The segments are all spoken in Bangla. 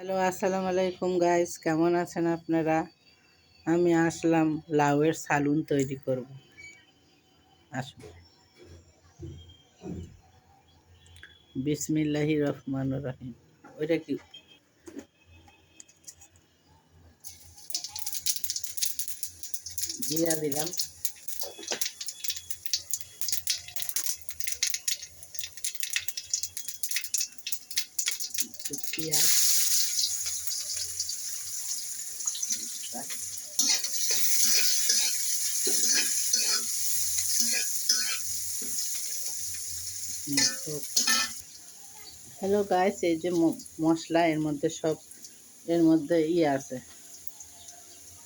হ্যালো, আসসালামু আলাইকুম গাইস কেমন আছেন আপনারা? আমি আসলাম লাউয়ের সালুন তৈরি করব। আসুন। বিসমিল্লাহি রহমান রহিম। ওইটা কি? জিরা দিলাম। পেঁয়াজ। হ্যালো গাইস এই যে মশলা এর মধ্যে সব এর মধ্যে ইয়ে আছে।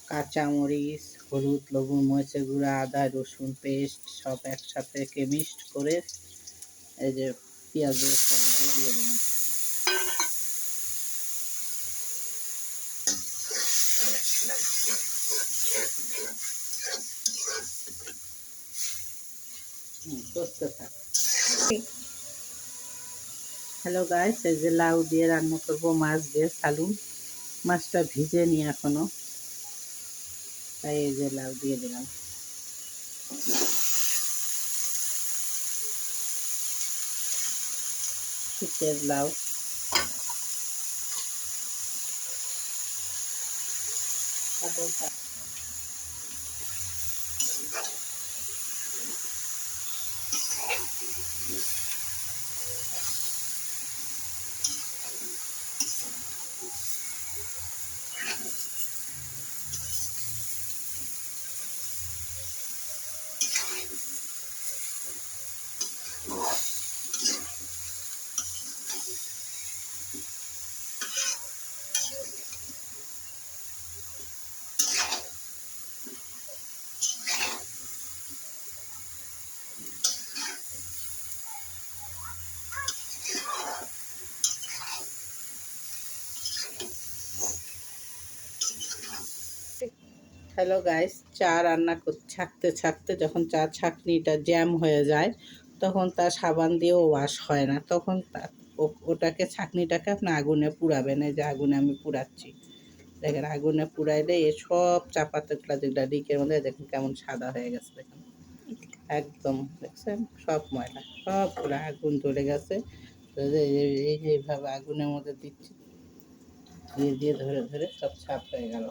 কাঁচামরিচ হলুদ লবণ মরিচের গুঁড়া আদা রসুন পেস্ট সব একসাথে মিক্সড করে এই যে পেঁয়াজ দিয়ে হুম, করতে থাক। হ্যালো গাইস এই যে লাউ দিয়ে রান্না করব, মাছ দিয়ে সালুন মাছটা ভিজে নি এখনও। তাই এই যে লাউ দিয়ে দিলাম। শীতের লাউ। তারপর হ্যালো গাইস, চা রান্না ছাকতে ছাকতে যখন চা ছাকনিটা জ্যাম হয়ে যায়, তখন তা সাবান দিয়েও ওয়াশ হয় না। তখন ওটাকে, ছাকনিটাকে আপনি আগুনে পুড়াবেন। এই যে আগুনে আমি পুড়াচ্ছি। দেখেন, আগুনে পুড়াইলে এই সব চাপাতগুলা যেগুলা ডিকের মধ্যে দেখেন কেমন সাদা হয়ে গেছে, দেখেন। একদম, দেখছেন? সব ময়লা, সব পুরো আগুন ধরে গেছে। এই এইভাবে আগুনের মধ্যে দিচ্ছি। দিয়ে দিয়ে ধরে ধরে সব ছাপ হয়ে গেল।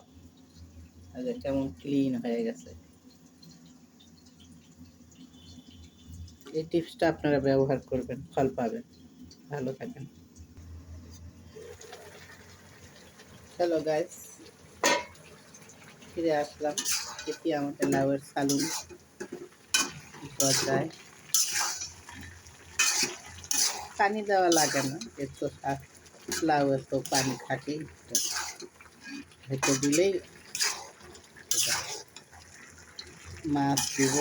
যে কেমন ক্লিন হয়ে গেছে। এই টিপসটা আপনারা ব্যবহার করবেন, ফল পাবেন। ভালো থাকেন। চলো গাইস ফিরে আসলাম। দেখি আমাদের লাউয়ের সালুন পর্যায়ে পানি দেওয়া লাগে না এর তো লাউয়ের তো পানি থাকেই। তো দিলেই এটা। মাছ দিব।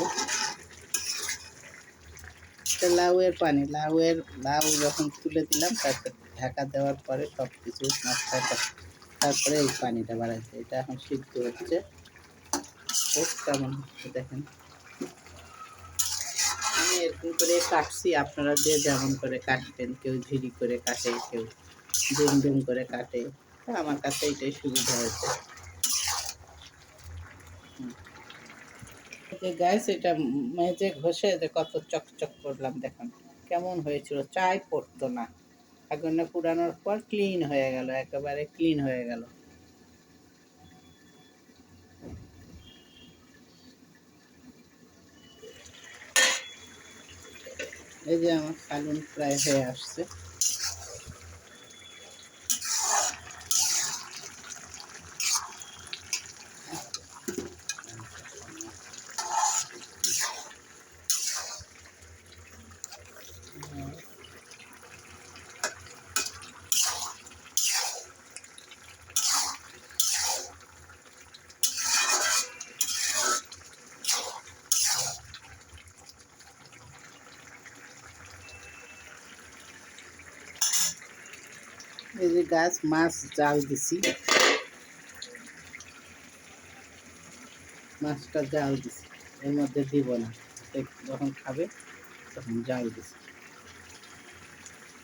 লাউয়ের পানি, লাউয়ের লাউ যখন তুলে দিলাম, তারপর ঢাকা দেওয়ার পরে সব কিছু মশলাটা তারপরে এই পানিটা বাড়াচ্ছে এটা এখন সিদ্ধ হচ্ছে। কেমন হচ্ছে দেখেন। আমি এরকম করে কাটছি, আপনারা যে যেমন করে কাটবেন, কেউ ঝিরি করে কাটে, কেউ ডুম ডুম করে কাটে। আমার কাছে এটাই সুবিধা হয়েছে। গ্যাস এটা মেজে ঘষে যে কত চকচক করলাম, দেখুন। কেমন হয়েছিল? চাই পড়তো না। আগুনে পুরানোর পর ক্লিন হয়ে গেল, একেবারে ক্লিন হয়ে গেল। এই যে আমার সালুন প্রায় হয়ে আসছে। এই যে গাছ, মাছ, জাল দিছি। মাছটা জাল দিছি। এর মধ্যে দিব না। যখন খাবে, তখন জাল দিছি।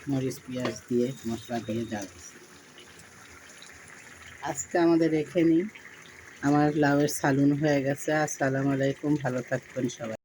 মরিচ, পেঁয়াজ দিয়ে মশলা দিয়ে জাল দিছি। আজকে আমাদের এখানেই। আমার লাউয়ের সালুন হয়ে গেছে। আসসালামু আলাইকুম। ভালো থাকবেন সবাই।